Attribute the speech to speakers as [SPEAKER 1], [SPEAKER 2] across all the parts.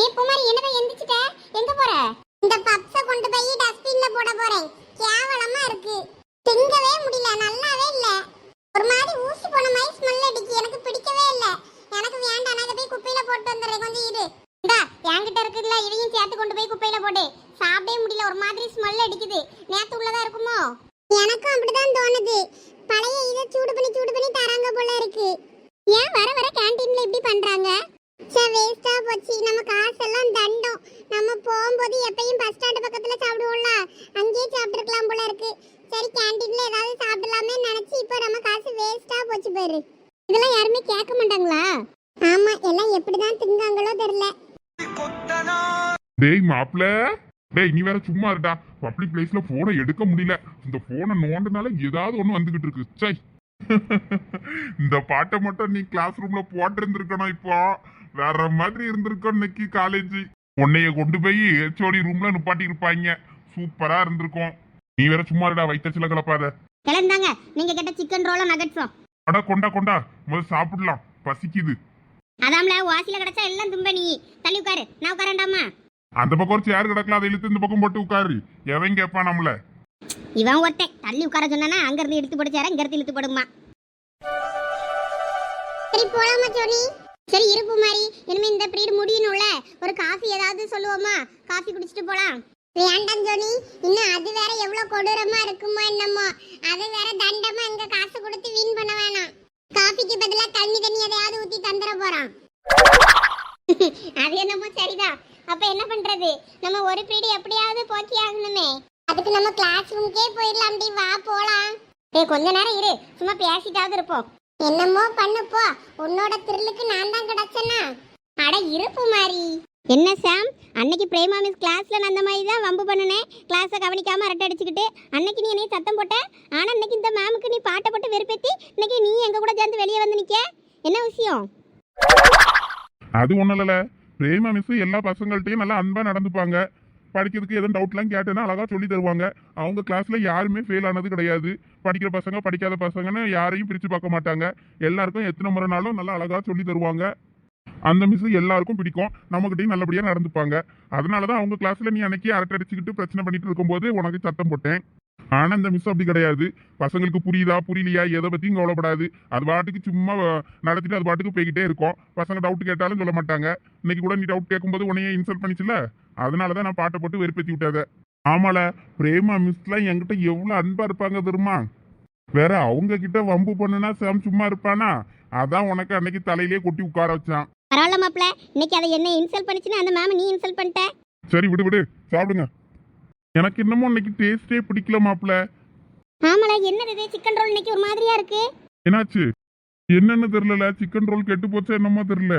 [SPEAKER 1] ஏ குமாரி என்னதான் எந்திரிச்சிட்ட? எங்க போற? இந்த பப்ஸ கொண்டு போய் டஸ்ட்பின்ல போட போறேன். கேவலமா இருக்கு. திங்கவே முடியல நல்லாவே இல்ல. ஒரு மாதிரி ஊசி போன மாதிரி ஸ்மெல் அடிக்கு எனக்கு பிடிக்கவே இல்ல. எனக்கு வேண்டாம் நான் இதை போய் குப்பையில போட்டு வந்துடுறேன். கொஞ்சம் இரு. இந்தா என்கிட்ட இருக்குல்ல இதையும் சேர்த்து கொண்டு போய் குப்பையில போடு. சாப்பிடவே முடியல ஒரு மாதிரி ஸ்மெல் அடிக்குது. நேத்து உள்ளதா இருக்குமோ? எனக்கும் அப்படிதான் தோணுது. பழைய இதை சூடு பண்ணி சூடு பண்ணி தராங்க போல இருக்கு. ஏன் வர வர கேண்டீன்ல இப்படி பண்றாங்க? சே வேஸ்ட் போச்சு. நம்ம காசெல்லாம் தண்டம். நம்ம போகும்போது எப்பயும் பஸ் ஸ்டாண்டு பக்கத்துல சாப்பிடுவோம்ல. அங்கேயே சாப்பிட்டுருக்கலாம் போல இருக்கு. சரி கேண்டீன்ல ஏதாவது சாப்பிடலாமே நினைச்சு இப்போ நம்ம காசு வேஸ்டா போச்சு பாரு. இதெல்லாம் யாருமே கேட்க மாட்டாங்களா? ஆமா எல்லாம் எப்படிதான் திங்காங்களோ தெரியல.
[SPEAKER 2] டேய் மாப்ள டேய் நீ வேற சும்மா இருடா. பப்ளிக் பிளேஸ்ல போனை எடுக்க முடியல. இந்த போனை நோண்டனால ஏதாவது ஒண்ணு வந்துகிட்டு இருக்கு. சை. இந்த பாட்டை மட்டும் நீ கிளாஸ் ரூம்ல போட்டிருந்திருக்கணும் இப்போ. வேற மாதிரி இருந்திருக்கும் இன்னைக்கு காலேஜ் உன்னைய கொண்டு போய் ஹெச்ஓடி ரூம்ல நிப்பாட்டி இருப்பாங்க. சூப்பரா இருந்திருக்கும். நீ வேற சும்மா இருடா வைத்தச்சில கலப்பாத
[SPEAKER 1] கிளந்தாங்க. நீங்க கேட்ட சிக்கன் ரோல நகட்ஸும்
[SPEAKER 2] அட கொண்டா கொண்டா. முதல்ல சாப்பிடலாம். பசிக்குது.
[SPEAKER 1] அதாம்ல வாசில கிடைச்சா எல்லாம் தும்ப நீ. தள்ளி உட்காரு. நான் உட்காரண்டாமா
[SPEAKER 2] அந்த பக்கம் ஒரு சேர் கிடக்கல அதை இழுத்து இந்த பக்கம் போட்டு உட்காரு. எவன் கேட்பான் நம்மள?
[SPEAKER 1] இவன் ஒருத்தன். தள்ளி உட்கார சொன்னானா அங்க இருந்து எடுத்து போடுச்சாரா இங்க இருந்து இழுத்து போடுமா. சரி போலாமா ஜோனி? சரி இருப்பு மாதிரி இனிமே இந்த பீரியட் முடியணும்ல. ஒரு காஃபி ஏதாவது சொல்லுவோமா? காஃபி குடிச்சிட்டு போலாம். வேண்டாம் ஜோனி? இன்னும் அது வேற எவ்வளவு கொடூரமா இருக்குமோ என்னமோ. அது வேற தண்டமா இங்க காசு கொடுத்து வீண் பண்ண வேணாம். காஃபிக்கு பதிலா தண்ணி தண்ணி எதையாவது ஊத்தி தந்துட போறான். அது என்னமோ சரிதான். அப்ப என்ன பண்றது? நம்ம ஒரு பீரியட் எப்படியாவது போக்கி ஆகணுமே. அதுக்கு நம்ம கிளாஸ் ரூம்க்கே போயிடலாம் டி வா போலாம். ஏ கொஞ்ச நேரம் இரு. சும்மா பேசிட்டாவது இருப்போம். என்னமோ பண்ணுப்போ உன்னோட திருளுக்கு நான் தான் கிடைச்சனா? அட இருப்பு மாதிரி என்ன சாம்? அன்னைக்கு பிரேமா மிஸ் கிளாஸ்ல நான் அந்த மாதிரி தான் வம்பு பண்ணினேன் கிளாஸை கவனிக்காம அரட்டை அடிச்சுக்கிட்டு அன்னைக்கு நீ என்னைய சத்தம் போட்ட? ஆனா இன்னைக்கு இந்த மேமுக்கு நீ பாட்டை போட்டு வெறுப்பேத்தி இன்னைக்கு நீ எங்க கூட சேர்ந்து வெளியே வந்து நிக்க? என்ன விஷயம்?
[SPEAKER 2] அது ஒண்ணும் இல்லல. பிரேமா மிஸ் எல்லா பசங்கள்ட்டையும் நல்லா அன்பா நடந்துப்பாங்க. படிக்கிறதுக்கு எதுவும் டவுட்லாம் கேட்டேன்னா அழகா சொல்லி தருவாங்க. அவங்க கிளாஸ்ல யாருமே ஃபெயில் ஆனது கிடையாது. படிக்கிற பசங்க படிக்காத பசங்கன்னு யாரையும் பிரித்து பார்க்க மாட்டாங்க. எல்லாருக்கும் எத்தனை முறைனாலும் நல்லா அழகாக சொல்லி தருவாங்க. அந்த மிஸ் எல்லாருக்கும் பிடிக்கும். நம்மகிட்டையும் நல்லபடியாக நடந்துப்பாங்க. அதனாலதான் அவங்க கிளாஸில் நீ அன்னைக்கு அரட்டை அடிச்சுக்கிட்டு பிரச்சனை பண்ணிட்டு இருக்கும்போது உனக்கு சத்தம் போட்டேன். ஆனால் இந்த மிஸ் அப்படி கிடையாது. பசங்களுக்கு புரியுதா புரியலையா எதை பற்றியும் கவலைப்படாது. அது பாட்டுக்கு சும்மா நடத்திட்டு அது பாட்டுக்கு போய்கிட்டே இருக்கும். பசங்க டவுட் கேட்டாலும் சொல்ல மாட்டாங்க. இன்னைக்கு கூட நீ டவுட் கேட்கும்போது உன்னையே இன்சல்ட் பண்ணிச்சுல அதனாலதான் நான் பாட்டை போட்டு வெறுப்பேற்றி விட்டாத ஆமால பிரேமா மிஸ்லாம் என்கிட்ட எவ்வளவு அன்பா இருப்பாங்க தெரியுமா? வேற அவங்க கிட்ட வம்பு பண்ணுனா சாம் சும்மா இருப்பானா? அதான் உனக்கு அன்னைக்கு தலையிலேயே கொட்டி உட்கார வச்சான்.
[SPEAKER 1] பரவாயில்ல மாப்பிள இன்னைக்கு அதை என்ன இன்சல்ட் பண்ணிச்சுன்னா அந்த மேம் நீ இன்சல்ட் பண்ணிட்ட?
[SPEAKER 2] சரி விடு விடு சாப்பிடுங்க. எனக்கு இன்னமும் இன்னைக்கு டேஸ்டே பிடிக்கல மாப்ள
[SPEAKER 1] ஆமாடா என்னது இது? சிக்கன் ரோல் இன்னைக்கு ஒரு மாதிரியா இருக்கு?
[SPEAKER 2] என்னாச்சு? என்னன்னு தெரியல சிக்கன் ரோல் கெட்டு போச்சா என்னமோ தெரியல.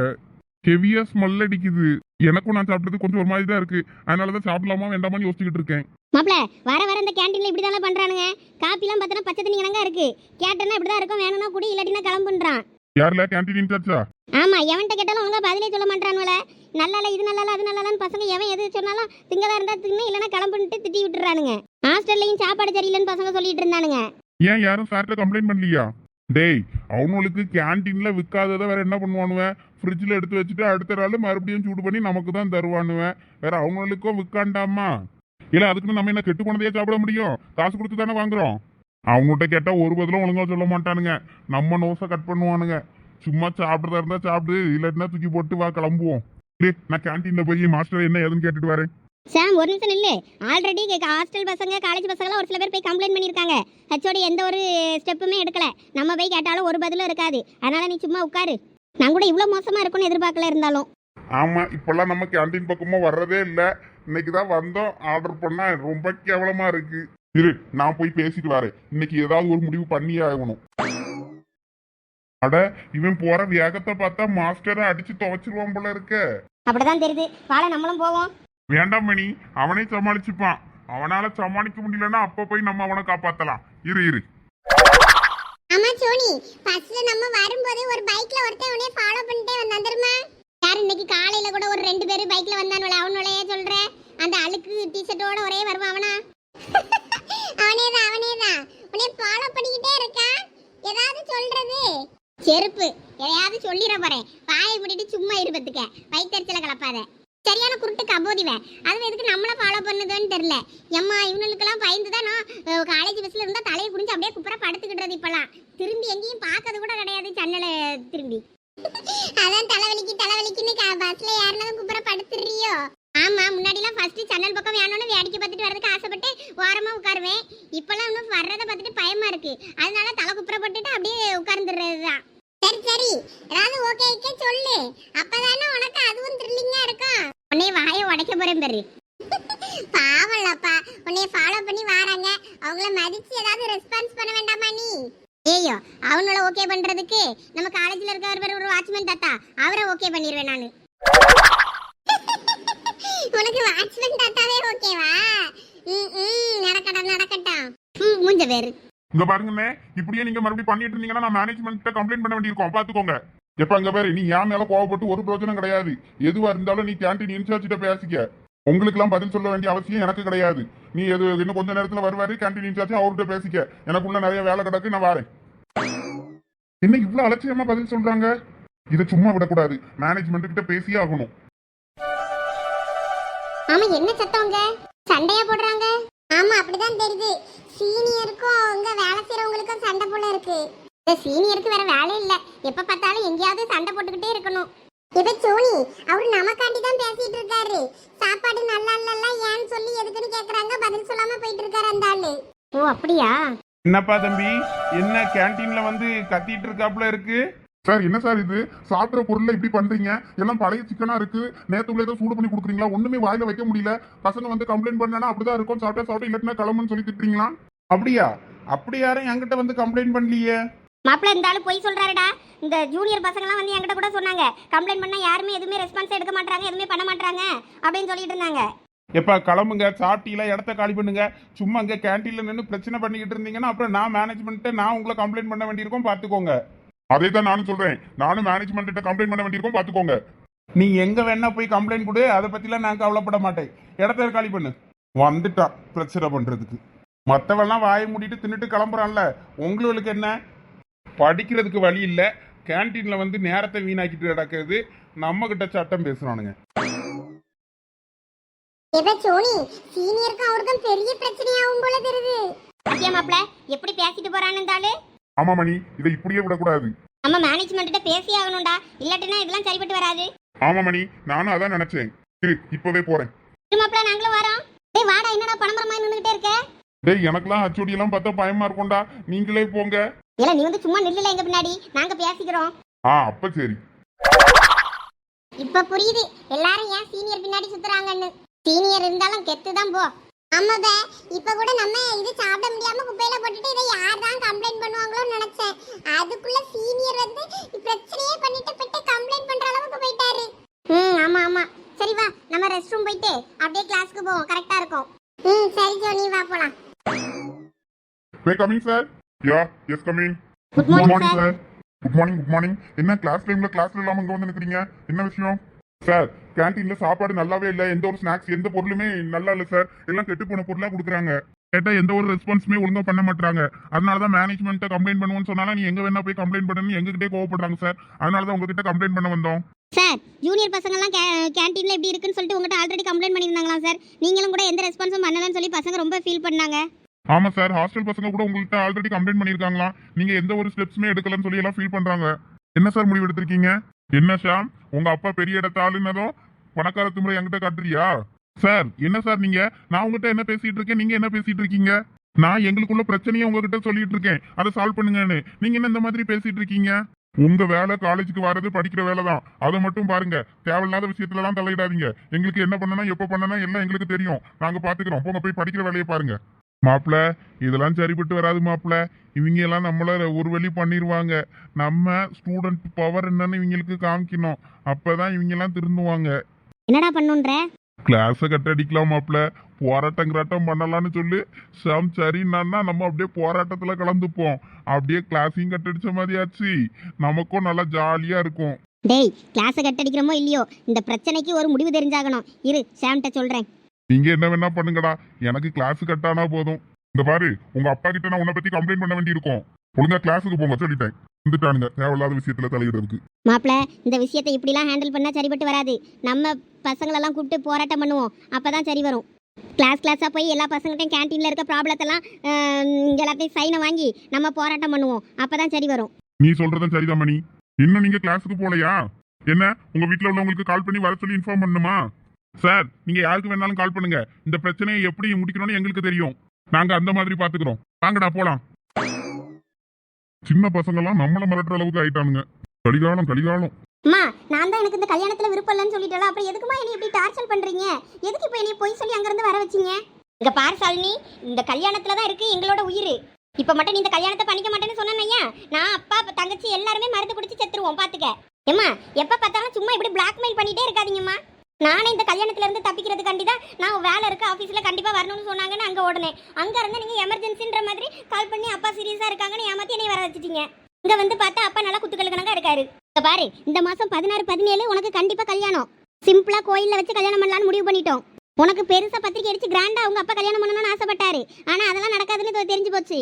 [SPEAKER 2] ஹெவியா ஸ்மெல் அடிக்குது. எனக்கும் நான் சாப்பிட்டது கொஞ்சம் ஒரு மாதிரி தான் இருக்கு. அதனாலதான் சாப்பிடலாமா வேண்டாமான்னு யோசிச்சுக்கிட்டு இருக்கேன்.
[SPEAKER 1] மாப்பிள வர வர இந்த கேண்டீன்ல இப்படி தானே பண்றானுங்க? காப்பிலாம் பார்த்தனா பச்சை தண்ணி கணங்கா இருக்கு. கேட்டனா இப்படி தான் இருக்கும் வேணும்னா குடி இல்லாட்டினா கிளம்புன்றான்.
[SPEAKER 2] யார்ல? கேன்டீன் இன்சார்ஜா
[SPEAKER 1] ஆமா எவன்கிட்ட கேட்டாலும் ஒழுங்கா பதிலே சொல்ல மாட்டானுவல நல்லா இல்ல இது நல்லா இல்ல அது நல்லா இல்லன்னு பசங்க எவன் எது சொன்னாலும் திங்கதா இருந்தா தின்னு இல்லைன்னா கிளம்புன்ட்டு திட்டி விட்டுறானுங்க. ஹாஸ்டல்லையும் சாப்பாடு சரியில்லைன்னு பசங்க சொல்லிட்டு இருந்தானுங்க.
[SPEAKER 2] ஏன் யாரும் சார்ட்ட கம்ப்ளைண்ட் பண்ணலையா? டேய் அவனுங்களுக்கு கேன்டீனில் விற்காததை வேற என்ன பண்ணுவானுவேன் ஃப்ரிட்ஜில் எடுத்து வச்சுட்டு அடுத்த நாள் மறுபடியும் சூடு பண்ணி நமக்கு தான் தருவானுவேன் வேற அவங்களுக்கும் விற்காண்டாமா இல்லை அதுக்குன்னு நம்ம என்ன கெட்டு போனதையே சாப்பிட முடியும்? காசு கொடுத்து தானே வாங்குறோம். அவங்ககிட்ட கேட்டால் ஒரு பதிலும் ஒழுங்காக சொல்ல மாட்டானுங்க. நம்ம நோஸை கட் பண்ணுவானுங்க. சும்மா சாப்பிட்றதா இருந்தால் சாப்பிடு இல்லைன்னா தூக்கி போட்டு வா கிளம்புவோம். டேய், நான் கேன்டீனில் போய் மாஸ்டர் என்ன ஏதுன்னு கேட்டுட்டு வரேன்.
[SPEAKER 1] சாம் ஒரு நிமிஷம் இல்ல ஆல்ரெடி ஹாஸ்டல் பசங்க காலேஜ் பசங்கலாம் ஒரு சில பேர் போய் கம்ப்ளைண்ட் பண்ணியிருக்காங்க. ஹச்சோடி எந்த ஒரு ஸ்டெப்புமே எடுக்கல. நம்ம போய் கேட்டாலும் ஒரு பதிலும் இருக்காது. அதனால நீ சும்மா உட்காரு. நான் கூட இவ்வளோ மோசமா இருக்கும்னு எதிர்பார்க்கல இருந்தாலும்.
[SPEAKER 2] ஆமா இப்பெல்லாம் நம்ம கேண்டீன் பக்கமா வர்றதே இல்ல. இன்னைக்கு தான் வந்தோம். ஆர்டர் பண்ணா ரொம்ப கேவலமா இருக்கு. இரு நான் போய் பேசிட்டு வரேன். இன்னைக்கு ஏதாவது ஒரு முடிவு பண்ணியே ஆகணும். அட இவன் போற வேகத்தை பார்த்தா மாஸ்டரை அடிச்சு துவைச்சிருவான் போல இருக்க.
[SPEAKER 1] அப்படிதான் தெரியுது. வாழ நம்மளும் போவோம்.
[SPEAKER 2] வேண்டாம் மணி அவனே சமாளிச்சுப்பான். அவனால சமாளிக்க முடியலன்னா அப்ப போய் நம்ம அவனை காப்பாத்தலாம். இரு இரு.
[SPEAKER 1] ஆமா சோனி. ஃபர்ஸ்ட்ல நம்ம வரும்போதே ஒரு பைக்ல ஒருத்தன் அவனே ஃபாலோ பண்ணிட்டே வந்தான் தெரியுமா? யார் இன்னைக்கு காலையில கூட ஒரு ரெண்டு பேரும் பைக்ல வந்தானுல அவனுடைய சொல்ற. அந்த அழுக்கு டிஷர்ட்டோட ஒரே வருவான் அவனா. அவனேதான் அவனேதான். உனே ஃபாலோ பண்ணிக்கிட்டே இருக்கான் ஏதாவது சொல்றது? செருப்பு. எதையாவது சொல்லிட போறேன். வாயை முடிட்டு சும்மா இருப்பதுக்க வயிற்றுல கலப்பாத சரியான குருட்டு கபோதிவன் அது எதுக்கு நம்மள ஃபாலோ பண்ணுதுன்னு தெரியல. எம்மா இவனுக்கெல்லாம் பயந்து தான் நான் காலேஜ் பஸ்ல இருந்தா தலையை குடிஞ்சு அப்படியே குப்புற படுத்துக்கிட்டது இப்பெல்லாம். திரும்பி எங்கேயும் பார்க்கறது கூட கிடையாது ஜன்னல திரும்பி. அதான் தலைவலிக்கு தலைவலிக்குன்னு பஸ்ல யாருனாலும் குப்புற படுத்துறியோ? ஆமா முன்னாடிலாம் ஃபர்ஸ்ட் ஜன்னல் பக்கம் வேணும்னு வேடிக்கை பார்த்துட்டு வரதுக்கு ஆசைப்பட்டு ஓரமா உட்காருவேன். இப்பெல்லாம் இன்னும் வர்றதை பார்த்துட்டு பயமா இருக்கு. அதனால தலை குப்புற போட்டுட்டு அப்படியே உட்கார்ந்துடுறதுதான் சரி சரி ஏதாவது ஓகே ஓகே சொல்லு அப்பதானே உனக்கு அதுவும் த்ரில்லிங்கா இருக்கும் உன்னை வாயை உடைக்க போறேன் பெரு பாவம்லப்பா உன்னை ஃபாலோ பண்ணி வராங்க அவங்கள மதிச்சு ஏதாவது ரெஸ்பான்ஸ் பண்ண வேண்டாமா நீ ஏய்யோ அவங்கள ஓகே பண்றதுக்கு நம்ம காலேஜ்ல இருக்க ஒரு ஒரு வாட்ச்மேன் தாத்தா அவரை ஓகே பண்ணிடுவேன் நானு உனக்கு வாட்ச்மேன் தாத்தாவே ஓகேவா ம் ம் நடக்கட்டும் நடக்கட்டும் மூஞ்ச பேரு
[SPEAKER 2] இங்க பாருங்கண்ணே இப்படியே நீங்க மறுபடியும் பண்ணிட்டு இருந்தீங்கன்னா நான் மேனேஜ்மெண்ட் கம்ப்ளைண்ட் பண்ண வேண்டியிருக்கோம். பாத்துக்கோங்க. எப்ப அங்க பாரு நீ என் மேல கோவப்பட்டு ஒரு பிரயோஜனம் கிடையாது. எதுவா இருந்தாலும் நீ கேன்டீன் இன்சார்ஜிட்ட பேசிக்க. உங்களுக்கு எல்லாம் பதில் சொல்ல வேண்டிய அவசியம் எனக்கு கிடையாது. நீ எது இன்னும் கொஞ்ச நேரத்துல வருவாரு கேன்டீன் இன்சார்ஜ் அவர்கிட்ட பேசிக்க. எனக்குள்ள நிறைய வேலை கிடக்கு நான் வரேன். என்ன இவ்வளவு அலட்சியமா பதில் சொல்றாங்க? இதை சும்மா விடக்கூடாது. மேனேஜ்மெண்ட் கிட்ட பேசியே ஆகணும்.
[SPEAKER 1] ஆமா என்ன சத்தவங்க சண்டையா போடுறாங்க? ஆமா அப்படிதான் தெரியுது. சீனியருக்கும் அங்க வேலை செய்யறவங்களுக்கும் சண்டை போல இருக்கு. இந்த சீனியருக்கு வேற வேலை இல்ல. எப்ப பார்த்தாலும் எங்கேயாவது சண்டை போட்டுக்கிட்டே இருக்கணும். இப்ப சோனி அவரு நமக்காண்டி தான் பேசிட்டு இருக்காரு. சாப்பாடு நல்லா இல்லல்ல ஏன்னு சொல்லி எதுக்குன்னு கேக்குறாங்க பதில் சொல்லாம போயிட்டு இருக்காரு அந்த ஆளு. ஓ அப்படியா?
[SPEAKER 3] என்னப்பா தம்பி என்ன கேன்டீன்ல வந்து கத்திட்டு இருக்காப்ல இருக்கு?
[SPEAKER 2] சார் என்ன சார் இது? சாப்பிட்ற பொருள்ல இப்படி பண்றீங்க? எல்லாம் பழைய சிக்கனா இருக்கு. நேத்து உள்ள ஏதோ சூடு பண்ணி கொடுக்குறீங்களா? ஒண்ணுமே வாயில வைக்க முடியல. பசங்க வந்து கம்ப்ளைண்ட் பண்ணா அப்படிதான் இருக்கும். சாப்பிட்டா சாப்பிட்டு இல்லாட்டினா கிளம்புன்னு சொல்லி திட்டுறீங்களா?
[SPEAKER 3] அப்படியா? அப்படி யாரும் என்கிட்ட வந்து கம்ப்ளைண்ட் பண்ணலையே?
[SPEAKER 1] மாப்பிள்ள இந்த ஆளு பொய் சொல்றாருடா. இந்த ஜூனியர் பசங்கலாம் வந்து என்கிட்ட கூட சொன்னாங்க. கம்ப்ளைண்ட் பண்ணா யாருமே எதுவுமே ரெஸ்பான்ஸ் எடுக்க மாட்டாங்க எதுவுமே பண்ண மாட்டாங்க அப்படின்னு சொல்லிட்டு இருந்தாங்க.
[SPEAKER 3] எப்பா கிளம்புங்க. சாப்பிட்டீல இடத்த காலி பண்ணுங்க. சும்மா அங்க கேன்டீன்ல நின்று பிரச்சனை பண்ணிக்கிட்டு இருந்தீங்கன்னா அப்புறம் நான் மேனேஜ்மெண்ட்டை நான் உங்களை கம்ப்ளைண்ட் பண்ண வேண்டியிருக்கும். பார்த்துக்கோங்க.
[SPEAKER 2] அதே தான் நானும் சொல்றேன். நானும் மேனேஜ்மெண்ட் கிட்ட கம்ப்ளைண்ட் பண்ண வேண்டியிருக்கோம் பாத்துக்கோங்க.
[SPEAKER 3] நீ எங்க வேணா போய் கம்ப்ளைண்ட் கொடு அதை பத்திலாம் நான் கவலைப்பட மாட்டேன். இடத்த காலி பண்ணு. வந்துட்டான் பிரச்சனை பண்றதுக்கு. மற்றவெல்லாம் வாயை மூடிட்டு தின்னுட்டு கிளம்புறான்ல. உங்களுக்கு என்ன? படிக்கிறதுக்கு வழி இல்லை. கேன்டீன்ல வந்து நேரத்தை வீணாக்கிட்டு கிடக்கிறது. நம்ம கிட்ட சட்டம் பேசுறானுங்க.
[SPEAKER 1] இப்ப சோனி சீனியருக்கும் அவருக்கும் பெரிய பிரச்சனையாகும் போல தெரியுது. மாப்பிள? எப்படி பேசிட்டு போறான்னு
[SPEAKER 2] ஆமா மணி இதை இப்படியே விடக்கூடாது.
[SPEAKER 1] நம்ம மேனேஜ்மெண்ட் கிட்ட பேசி ஆகணும்டா. இல்லாட்டினா இதெல்லாம் சரிப்பட்டு வராது.
[SPEAKER 2] ஆமா மணி நானும் அதான் நினைச்சேன். இரு இப்பவே போறேன்.
[SPEAKER 1] இரு மாப்பிள நாங்களும் வரோம். டேய் வாடா என்னடா பணமரமா நின்னுகிட்டே இருக்க?
[SPEAKER 2] டேய் எனக்கெல்லாம் ஹச்ஓடி எல்லாம் பார்த்தா பயமா இருக்கும்டா. நீங்களே போங்க.
[SPEAKER 1] இல்ல நீ வந்து சும்மா நில்லுல எங்க பின்னாடி? நாங்க பேசிக்கிறோம்.
[SPEAKER 2] ஆ அப்ப சரி.
[SPEAKER 1] இப்ப புரியுது. எல்லாரும் ஏன் சீனியர் பின்னாடி சுத்துறாங்கன்னு? சீனியர் இருந்தாலும் கெத்து தான் போ. ஆமாப இப்ப கூட நம்ம இது சாப்பிட முடியாம குப்பையில போட்டுட்டு இதை யார் தான் கம்ப்ளைண்ட் பண்ணுவாங்களோன்னு நினைச்சேன். அதுக்குள்ள சீனியர் வந்து பிரச்சனையே பண்ணிட்டு போயிட்டு கம்ப்ளைண்ட் பண்ற அளவுக்கு போயிட்டாரு. ம் ஆமா ஆமா. சரி வா நம்ம ரெஸ்ட் ரூம் போயிட்டு அப்படியே கிளாஸ்க்கு போவோம். கரெக்டா இருக்கும். ம் சரி ஜோனி வா போலாம்.
[SPEAKER 2] We coming sir yeah yes coming
[SPEAKER 1] good morning
[SPEAKER 2] sir good morning good morning என்ன கிளாஸ் டைம்ல கிளாஸ்ல இல்லாம இங்க வந்து நிக்கிறீங்க? என்ன விஷயம்? சார் கேன்டீன்ல சாப்பாடு நல்லாவே இல்ல. எந்த ஒரு ஸ்நாக்ஸ் எந்த பொருளுமே நல்லா இல்ல சார். எல்லாம் கெட்டு போன பொருளா கொடுக்குறாங்க. கேட்டா எந்த ஒரு ரெஸ்பான்ஸுமே ஒழுங்கா பண்ண மாட்டாங்க அதனாலதான் மேனேஜ்மெண்ட்ட கம்ப்ளைண்ட் பண்ணுவோம்னு சொன்னாலும் நீ எங்க வேணா போய் கம்ப்ளைண்ட் பண்ணணும் எங்ககிட்டே கோவப்படுறாங்க சார். அதனாலதான் உங்ககிட்ட கம்ப்ளைண்ட் பண்ண வந்தோம்.
[SPEAKER 1] சார் ஜூனியர் பசங்கலாம் கேண்டீன்ல எப்படி இருக்குன்னு சொல்லிட்டு உங்ககிட்ட ஆல்ரெடி கம்ப்ளைண்ட் பண்ணியிருந்தாங்களா சார்? நீங்களும் கூட எந்த ரெஸ்பான்ஸும் பண்ணலன்னு சொல்லி பசங்க ரொம்ப ஃபீல் பண்ணாங்க.
[SPEAKER 2] ஆமா சார். ஹாஸ்டல் பசங்க கூட உங்கள்கிட்ட ஆல்ரெடி கம்ப்ளைண்ட் பண்ணிருக்காங்களா நீங்க எந்த ஒரு ஸ்டெப்ஸுமே எடுக்கலன்னு சொல்லி எல்லாம் ஃபீல் பண்றாங்க. என்ன சார் முடிவு எடுத்திருக்கீங்க? என்ன ஷாம்? உங்க அப்பா பெரிய இடத்த பணக்கார திமுறை என்கிட்ட காட்டுறியா? சார் என்ன சார் நீங்க? நான் உங்ககிட்ட என்ன பேசிட்டு இருக்கேன்? நீங்க என்ன பேசிட்டு இருக்கீங்க? நான் எங்களுக்குள்ள பிரச்சனையை உங்ககிட்ட சொல்லிட்டு இருக்கேன். அதை சால்வ் பண்ணுங்கன்னு. நீங்க என்ன இந்த மாதிரி பேசிட்டு இருக்கீங்க? உங்க வேலை காலேஜுக்கு வர்றது படிக்கிற வேலை தான். அதை மட்டும் பாருங்க. தேவையில்லாத விஷயத்துலலாம் தலையிடாதீங்க. எங்களுக்கு என்ன பண்ணணும் எப்போ பண்ணணும் எல்லாம் எங்களுக்கு தெரியும். நாங்க பாத்துக்கிறோம். போங்க போய் படிக்கிற வேலையை பாருங்க. மாப்பிள இதெல்லாம் சரிப்பட்டு வராது மாப்பிள. இவங்க எல்லாம் நம்மள ஒரு வழி பண்ணிடுவாங்க நம்ம ஸ்டூடெண்ட் பவர் என்னன்னு இவங்களுக்கு காமிக்கணும். அப்பதான் இவங்க எல்லாம் திருந்துவாங்க.
[SPEAKER 1] என்னடா பண்ணுன்ற?
[SPEAKER 2] கிளாஸை கட்டடிக்கலாம் மாப்பிள. போராட்டம் கிராட்டம் பண்ணலாம்னு சொல்லி. சாம் சரின்னா நம்ம அப்படியே போராட்டத்துல கலந்துப்போம். அப்படியே கிளாஸையும் கட்டடிச்ச மாதிரி ஆச்சு. நமக்கும் நல்லா ஜாலியா இருக்கும்.
[SPEAKER 1] டேய் கிளாஸை கட்டடிக்கிறோமோ இல்லையோ? இந்த பிரச்சனைக்கு ஒரு முடிவு தெரிஞ்சாகணும். இரு சாம்கிட்ட சொல்றேன்.
[SPEAKER 2] நீங்க என்ன வேணா பண்ணுங்கடா. எனக்கு கிளாஸ் கட்டானா போதும். இந்த பாரு உங்க அப்பா கிட்ட நான் உன்னை பத்தி கம்ப்ளைண்ட் பண்ண வேண்டியிருக்கும். ஒழுங்கா கிளாஸுக்கு போங்க சொல்லிட்டேன். வந்துட்டானுங்க தேவையில்லாத விஷயத்துல தலையிடுறதுக்கு.
[SPEAKER 1] மாப்பிள இந்த விஷயத்தை இப்படிலாம் ஹேண்டில் பண்ணால் சரிப்பட்டு வராது. நம்ம பசங்களெல்லாம் கூப்பிட்டு போராட்டம் பண்ணுவோம். அப்போ தான் சரி வரும். கிளாஸ் கிளாஸாக போய் எல்லா பசங்கள்ட்டையும் கேன்டீனில் இருக்க ப்ராப்ளத்தெல்லாம் எல்லாத்தையும் சைனை வாங்கி நம்ம போராட்டம் பண்ணுவோம். அப்போ தான் சரி வரும்.
[SPEAKER 2] நீ சொல்றதும் சரிதான் மணி. இன்னும் நீங்க கிளாஸுக்கு போலையா என்ன உங்க வீட்ல உள்ளவங்களுக்கு கால் பண்ணி வர சொல்லி இன்ஃபார்ம் பண்ணுமா சார் நீங்க யாருக்கு வேணாலும் கால் பண்ணுங்க. இந்த பிரச்சனையை எப்படி முடிக்கணும்னு எங்களுக்கு தெரியும். நாங்க அந்த மாதிரி பாத்துக்கிறோம். வாங்கடா போலாம். சின்ன பசங்கெல்லாம் நம்மள மிரட்டுற அளவுக்கு ஆயிட்டானுங்க. கலிகாலம் கலிகாலம்.
[SPEAKER 1] அம்மா நான் தான் எனக்கு இந்த கல்யாணத்தில் விருப்பம் இல்லைன்னு சொல்லிட்டேன் அப்புறம் எதுக்குமா என்னை இப்படி டார்ச்சர் பண்ணுறீங்க எதுக்கு இப்போ என்னை பொய் சொல்லி அங்கேருந்து வர வச்சீங்க? இங்க பாரு சாலினி இந்த கல்யாணத்தில் தான் இருக்குது எங்களோட உயிர். இப்போ மட்டும் நீ இந்த கல்யாணத்தை பண்ணிக்க மாட்டேன்னு சொன்னேன்னையா நான் அப்பா தங்கச்சி எல்லாருமே மருந்து குடிச்சு செத்துருவோம் பார்த்துக்க ஏம்மா எப்போ பார்த்தாலும் சும்மா இப்படி பிளாக்மெயில் பண்ணிட்டே இருக்காதீங்கம்மா. நானே இந்த கல்யாணத்துல இருந்து தப்பிக்கிறதுக்காண்டி தான் நான் வேலை இருக்க ஆஃபீஸில் கண்டிப்பாக வரணும்னு சொன்னாங்கன்னு அங்கே ஓடுனேன் அங்கே இருந்து நீங்கள் எமர்ஜென்சின்ற மாதிரி கால் பண்ணி அப்பா சீரியஸாக இருக்காங்கன்னு ஏமாற்றி என்னை வர வச்சுட்டீங்க. இங்கே வந்து பார்த்தா அப்பா நல்லா குத்துக்கள் கணக்காக இருக்காரு. இங்க பாரு இந்த மாதம் பதினாறு பதினேழு உனக்கு கண்டிப்பாக கல்யாணம். சிம்பிளாக கோயிலில் வச்சு கல்யாணம் பண்ணலாம்னு முடிவு பண்ணிட்டோம். உனக்கு பெருசாக பத்திரிக்கை அடிச்சு கிராண்டாக அவங்க அப்பா கல்யாணம் பண்ணணும்னு ஆசைப்பட்டாரு. ஆனால் அதெல்லாம் நடக்காதுன்னு தெரிஞ்சு போச்சு.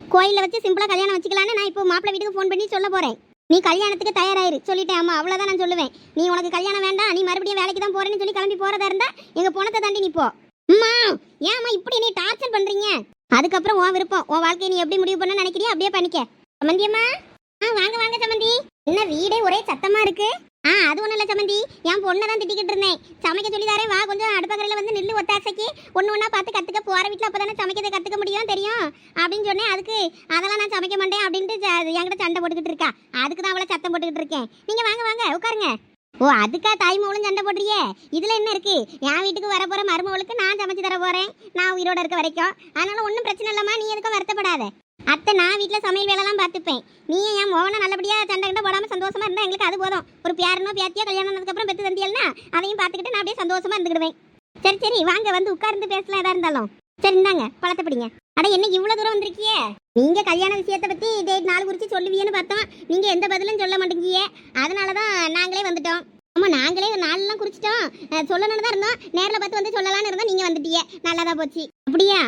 [SPEAKER 1] கோயிலில் வச்சு சிம்பிளாக கல்யாணம் வச்சுக்கலான்னு நான் இப்போ மாப்பிள்ளை வீட்டுக்கு ஃபோன் பண்ணி சொல்ல போகிறேன் நீ கல்யாணத்துக்கு தயாராயிரு. சொல்லிட்டேன் அம்மா. அவ்வளோதான் நான் சொல்லுவேன். நீ உனக்கு கல்யாணம் வேண்டாம். நீ மறுபடியும் வேலைக்கு தான் போறேன்னு சொல்லி கிளம்பி போறதா இருந்தா எங்க பணத்தை தாண்டி நீ போ. அம்மா ஏம்மா இப்படி நீ டார்ச்சர் பண்றீங்க? அதுக்கப்புறம் உன் விருப்பம். உன் வாழ்க்கையை நீ எப்படி முடிவு பண்ண நினைக்கிறியா அப்படியே பண்ணிக்க. சமந்தியம்மா. ஆ வாங்க வாங்க சமந்தி. என்ன வீடே ஒரே சத்தமா இருக்கு? ஆ அது ஒன்றும் இல்லை சமந்தி. என் பொண்ணை தான் திட்டிக்கிட்டு இருந்தேன். சமைக்க சொல்லி தரேன் வா கொஞ்சம் அடுப்பக்கரையில வந்து நில்லு ஒத்தாசைக்கு. ஒன்று ஒன்றா பார்த்து கற்றுக்க போகிற வீட்டில் அப்போ தானே சமைக்கிறத கற்றுக்க முடியும் தெரியும்? அப்படின்னு சொன்னேன். அதுக்கு அதெல்லாம் நான் சமைக்க மாட்டேன் அப்படின்ட்டு என்கிட்ட சண்டை போட்டுக்கிட்டு இருக்கா. அதுக்கு தான் அவளை சத்தம் போட்டுக்கிட்டு இருக்கேன். நீங்க வாங்க வாங்க உட்காருங்க. ஓ அதுக்கா தாய் மவளும் சண்டை போடுறியே? இதுல என்ன இருக்கு? என் வீட்டுக்கு வர போற மருமவளுக்கு நான் சமைச்சு தர போகிறேன் நான் உயிரோட இருக்க வரைக்கும். அதனால ஒன்றும் பிரச்சனை இல்லைம்மா. நீ எதுக்கும் வருத்தப்படாத. அத்தை நான் வீட்டில் சமையல் வேலைலாம் பார்த்துப்பேன். நீ என் மோகனை நல்லபடியாக சண்டை கிட்ட போடாமல் சந்தோஷமாக இருந்தால் எங்களுக்கு அது போதும். ஒரு பேரனோ பேத்தியோ கல்யாணம் ஆனதுக்கப்புறம் பெற்று தந்தியல்னா அதையும் பார்த்துக்கிட்டு நான் அப்படியே சந்தோஷமாக இருந்துக்கிடுவேன். சரி சரி வாங்க வந்து உட்கார்ந்து பேசலாம் எதாக இருந்தாலும். சரி இந்தாங்க பழத்தை பிடிங்க. அட என்ன இவ்வளோ தூரம் வந்திருக்கியே? நீங்கள் கல்யாண விஷயத்தை பற்றி டேட் நாள் குறித்து சொல்லுவீன்னு பார்த்தோம். நீங்கள் எந்த பதிலும் சொல்ல மாட்டேங்கியே. அதனால தான் நாங்களே வந்துட்டோம். ஆமாம் நாங்களே நாளெல்லாம் குறிச்சிட்டோம். சொல்லணும்னு தான் இருந்தோம். நேரில் பார்த்து வந்து சொல்லலாம்னு இருந்தோம். நீங்கள் வந்துட்டீங்க தான் போச்சு. அப்படியா?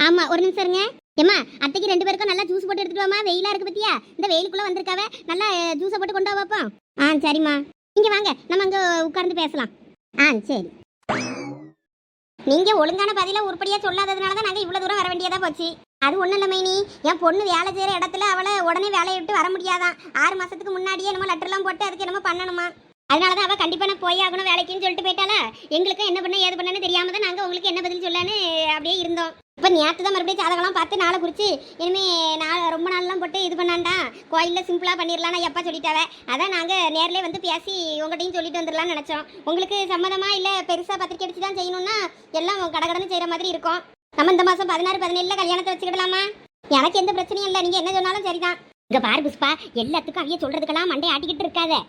[SPEAKER 1] ஆமாம் ஒரு நிமிஷம் இருங்க. ஏம்மா அத்தைக்கு ரெண்டு பேருக்கும் நல்லா ஜூஸ் போட்டு எடுத்துட்டு வாமா வெயிலா இருக்கு பத்தியா? இந்த வெயிலுக்குள்ள வந்திருக்காவ? நல்லா ஜூஸை போட்டு கொண்டு வா வைப்போம் ஆ சரிம்மா. நீங்க வாங்க. நம்ம அங்க உட்கார்ந்து பேசலாம். ஆ சரி. நீங்க ஒழுங்கான பதில உருப்படியா சொல்லாததுனால தான் நாங்க இவ்வளவு தூரம் வர வேண்டியதா போச்சு. அது ஒண்ணும் இல்ல மைனி. என் பொண்ணு வேலை செய்யற இடத்துல அவளை உடனே வேலையை விட்டு வர முடியாதான். ஆறு மாசத்துக்கு முன்னாடியே நம்ம லெட்டர்லாம் போட்டு அதுக்கு என்னமோ பண்ணணுமா? அதனால தான் அவள் கண்டிப்பாக நான் போய் ஆகணும் வேலைக்குன்னு சொல்லிட்டு போயிட்டாளா? எங்களுக்கும் என்ன பண்ண ஏது பண்ணனு தெரியாம தான் நாங்கள் உங்களுக்கு என்ன பதில் சொல்லலான்னு அப்படியே இருந்தோம். இப்போ நேற்று தான் மறுபடியும் ஜாதகம்லாம் பார்த்து நாளை குறித்து இனிமே நாள் ரொம்ப நாள்லாம் போட்டு இது பண்ணாண்டா? கோயிலில் சிம்பிளாக பண்ணிடலாம் நான் எப்பா சொல்லிட்டாவே. அதான் நாங்கள் நேரிலே வந்து பேசி உங்கள்கிட்டையும் சொல்லிட்டு வந்துடலாம்னு நினச்சோம். உங்களுக்கு சம்மதமாக இல்லை பெருசாக பத்திரிக்கை அடிச்சு தான் செய்யணும்னா எல்லாம் கடகடன்னு செய்கிற மாதிரி இருக்கும். நம்ம இந்த மாதம் பதினாறு பதினேழுல கல்யாணத்தை வச்சுக்கிடலாமா? எனக்கு எந்த பிரச்சனையும் இல்லை. நீங்கள் என்ன சொன்னாலும் சரிதான். இங்கே பாரு புஷ்பா எல்லாத்துக்கும் அவைய சொல்கிறதுக்கெல்லாம் மண்டை ஆட்டிக்கிட்டு இருக்காதே.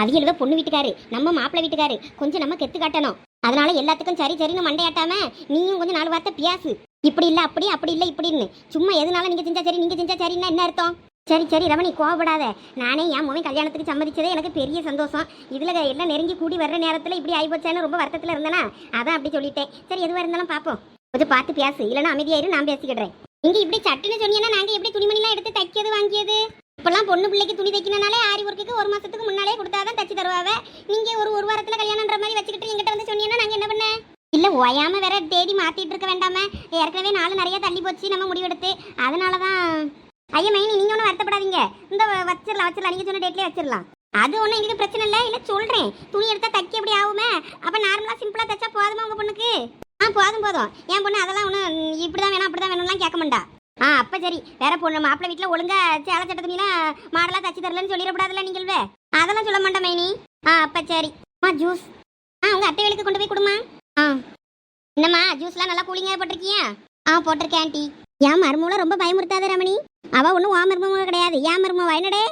[SPEAKER 1] அவியலுவ பொண்ணு வீட்டுக்காரு நம்ம மாப்பிள்ளை வீட்டுக்காரு கொஞ்சம் நம்ம கெத்து காட்டணும். அதனால எல்லாத்துக்கும் சரி சரின்னு மண்டையாட்டாம நீயும் கொஞ்சம் நாலு வார்த்தை பியாசு. இப்படி இல்ல அப்படி அப்படி இல்ல இப்படின்னு. சும்மா எதுனால நீங்க செஞ்சா சரி நீங்க செஞ்சா சரின்னா என்ன அர்த்தம்? சரி சரி ரமணி கோவப்படாத. நானே என் மூவன் கல்யாணத்துக்கு சம்மதிச்சதே எனக்கு பெரிய சந்தோஷம். இதுல எல்லாம் நெருங்கி கூடி வர்ற நேரத்துல இப்படி ஆயிப்போச்சான்னு ரொம்ப வருத்தத்துல இருந்தேனா? அதான் அப்படி சொல்லிட்டேன். சரி எதுவா இருந்தாலும் பாப்போம். கொஞ்சம் பார்த்து பேசு இல்லைன்னா அமைதியாயிரு நான் பேசிக்கிடுறேன். நீங்க இப்படி சட்டுன்னு சொன்னீங்கன்னா நாங்க எப்படி துணிமணிலாம் எடுத்து தைக்கிறது வாங்கியது? இப்போல்லாம் பொண்ணு பிள்ளைக்கு துணி தைக்கணும்னாலே ஆரி ஒர்க்குக்கு ஒரு மாதத்துக்கு முன்னாலே கொடுத்தாதான் தச்சு தருவாவ. நீங்கள் ஒரு ஒரு வாரத்தில் கல்யாணம்ன்ற மாதிரி வச்சுக்கிட்டு எங்கிட்ட வந்து சொன்னீங்கன்னா நாங்கள் என்ன பண்ண? இல்லை ஓயாம வேற தேடி மாற்றிட்டு இருக்க வேண்டாம. ஏற்கனவே நாள் நிறைய தள்ளி போச்சு நம்ம முடிவெடுத்து. அதனாலதான். ஐயா மைனி நீங்கள் ஒன்றும் வருத்தப்படாதீங்க. இந்த வச்சிடலாம் வச்சிடலாம். நீங்க சொன்ன டேட்லேயே வச்சிடலாம். அது ஒன்றும் எங்களுக்கு பிரச்சனை இல்லை. இல்லை சொல்கிறேன் துணி எடுத்தால் தைக்க எப்படி ஆகுமே? அப்போ நார்மலாக சிம்பிளாக தைச்சா போதுமா உங்கள் பொண்ணுக்கு? ஆ போதும் போதும். என் பொண்ணு அதெல்லாம் ஒன்றும் இப்படி தான் வேணும் அப்படிதான் வேணும்லாம் கேட்க மாட்டா. ஆ அப்ப சரி. வேற பொண்ணு மாப்பிள்ளை வீட்டில் ஒழுங்கா சேலை சட்ட துணிலாம் மாடலா தச்சு தரலன்னு சொல்லிடக்கூடாதுல்ல நீங்கள்வே. அதெல்லாம் சொல்ல மாட்டேன் மைனி. ஆ அப்ப சரி. மா ஜூஸ். ஆ உங்க அத்தை வேலைக்கு கொண்டு போய் கொடுமா. ஆ. என்னம்மா ஜூஸ்லாம் நல்லா கூலிங்காக போட்டிருக்கியா? ஆ போட்டிருக்கேன் ஆண்டி. என் மருமூல ரொம்ப பயமுறுத்தாத ரமணி. அவ ஒன்றும் வா மருமவ கிடையாது. ஏன் மருமவ என்னடே?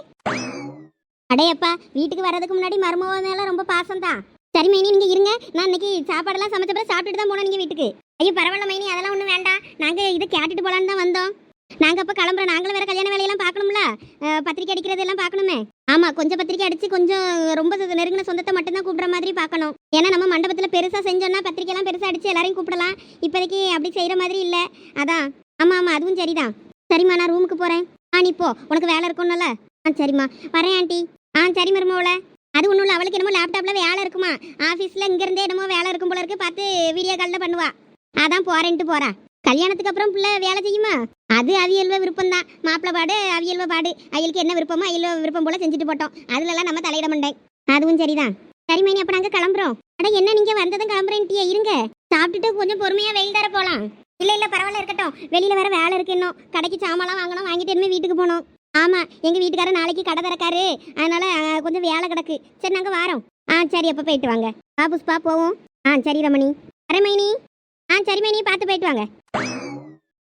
[SPEAKER 1] அடையப்பா வீட்டுக்கு வர்றதுக்கு முன்னாடி மருமவ ரொம்ப பாசம் தான் சரி மைனி நீங்க இருங்க. நான் இன்னைக்கு சாப்பாடெல்லாம் சமைச்ச பிறகு சாப்பிட்டுட்டு தான் போனோம் நீங்க வீட்டுக்கு. ஐயோ பரவாயில்ல மைனி அதெல்லாம் ஒன்றும் வேண்டாம். நாங்க இதை கேட்டுட்டு போலான்னு தான் வந்தோம். நாங்க அப்ப கிளம்புறோம். நாங்களும் வேற கல்யாண வேலையெல்லாம் பார்க்கணும்ல? பத்திரிக்கை அடிக்கிறது எல்லாம் பார்க்கணுமே? ஆமா கொஞ்சம் பத்திரிக்கை அடிச்சு கொஞ்சம் ரொம்ப நெருங்கின சொந்தத்தை மட்டும்தான் கூப்பிடுற மாதிரி பார்க்கணும். ஏன்னா நம்ம மண்டபத்துல பெருசா செஞ்சோம்னா பத்திரிக்கை எல்லாம் பெருசா அடிச்சு எல்லாரையும் கூப்பிடலாம். இப்போதைக்கு அப்படி செய்யற மாதிரி இல்ல. அதான். ஆமா ஆமா அதுவும் சரிதான். சரிம்மா நான் ரூமுக்கு போறேன். நீ போ. உனக்கு வேலை இருக்கும்ல ஆ சரிம்மா. வரேன் ஆண்டி. ஆ சரி மருமவள. அது ஒன்றும் இல்லை. அவளுக்கு என்னமோ லேப்டாப்பில் வேலை இருக்குமா? ஆஃபீஸில் இங்கேருந்தே என்னமோ வேலை இருக்கும் போல இருக்கு. பார்த்து வீடியோ காலில் பண்ணுவா. அதான் போறேன்ட்டு போறா. கல்யாணத்துக்கு அப்புறம் பிள்ளை வேலை செய்யுமா? அது அவியல்வ விருப்பம் தான் மாப்பிள்ளை பாடு அவியல்வ பாடு. அவியலுக்கு என்ன விருப்பமோ அவியல்வ விருப்பம் போல செஞ்சுட்டு போட்டோம். அதுலலாம் நம்ம தலையிட மாட்டேன் அதுவும் சரிதான். சரி மைனி அப்போ நாங்கள் கிளம்புறோம். அட என்ன நீங்கள் வந்ததும் கிளம்புறேன்ட்டியா. இருங்க. சாப்பிட்டுட்டு கொஞ்சம் பொறுமையாக வெயில் தர போகலாம் இல்லை இல்லை பரவாயில்ல இருக்கட்டும். வெளியில் வேற வேலை இருக்கு இன்னும். கடைக்கு சாமான்லாம் வாங்கணும். வாங்கிட்டு இனிமேல் வீட்டுக்கு போகணும் ஆமாம் எங்கள் வீட்டுக்காரர் நாளைக்கு கடை திறக்காரு. அதனால் கொஞ்சம் வேலை கிடக்கு. சரி நாங்கள் வாரோம். ஆ சரி அப்போ போயிட்டு வாங்க. பா புஷ்பா போவோம். ஆ சரி ரமணி. அரமணி ஆ சரி மணி பார்த்து போயிட்டு வாங்க.